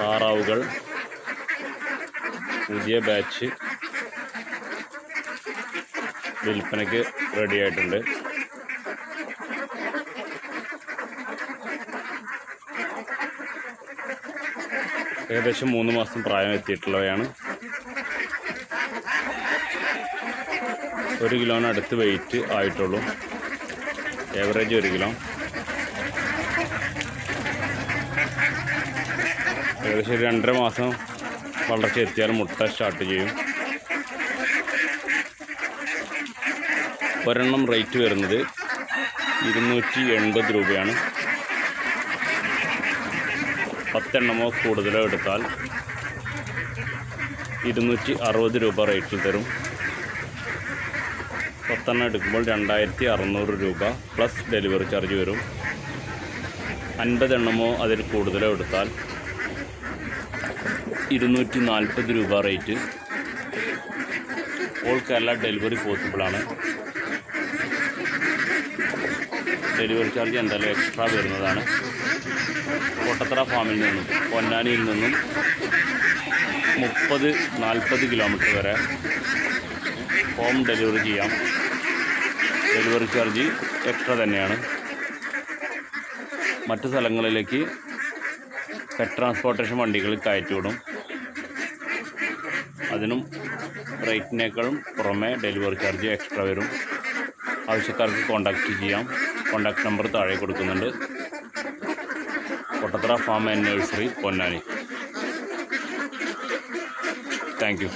പ്രാവുകൾ പുതിയ ബാച്ച്. വിൽപ്പനയ്ക്ക് റെഡി ആയിട്ടുണ്ട്. ഏകദേശം മൂന്ന് മാസം പ്രായം എത്തിയിട്ടുള്ളവയാണ്. ഒരു കിലോന് അടുത്ത് വെയിറ്റ് ആയിട്ടുള്ളൂ. ഏവറേജ് ഒരു കിലോ. ഏകദേശം ഒരു രണ്ടര മാസം വളർച്ച എത്തിയാൽ മുട്ട സ്റ്റാർട്ട് ചെയ്യും. ഒരെണ്ണം റേറ്റ് വരുന്നത് ഇരുന്നൂറ്റി എൺപത് രൂപയാണ്. പത്തെണ്ണമോ കൂടുതലോ എടുത്താൽ ഇരുന്നൂറ്റി അറുപത് രൂപ റേറ്റിൽ തരും. പത്തെണ്ണം എടുക്കുമ്പോൾ രണ്ടായിരത്തി അറുന്നൂറ് രൂപ പ്ലസ് ഡെലിവറി ചാർജ് വരും. അൻപതെണ്ണമോ അതിൽ കൂടുതലോ എടുത്താൽ ഇരുന്നൂറ്റി നാൽപ്പത് രൂപ റേറ്റ്. ഓൾ കേരള ഡെലിവറി പോസിബിളാണ് ഡെലിവറി ചാർജ് എന്തായാലും എക്സ്ട്രാ വരുന്നതാണ്. കൊട്ടത്തറ ഫാമിൽ നിന്നും പൊന്നാനിയിൽ നിന്നും മുപ്പത് നാൽപ്പത് കിലോമീറ്റർ വരെ ഹോം ഡെലിവറി ചെയ്യാം. ഡെലിവറി ചാർജ് എക്സ്ട്രാ തന്നെയാണ്. മറ്റു സ്ഥലങ്ങളിലേക്ക് പെറ്റ് ട്രാൻസ്പോർട്ടേഷൻ കയറ്റി കയറ്റിവിടും അതിനും റേറ്റിനേക്കാളും പുറമെ ഡെലിവറി ചാർജ് എക്സ്ട്രാ വരും. ആവശ്യക്കാർക്ക് കോൺടാക്റ്റ് ചെയ്യാം. കോൺടാക്ട് നമ്പർ താഴെ കൊടുക്കുന്നുണ്ട്. Kottathara farm and nursery Ponnani. Thank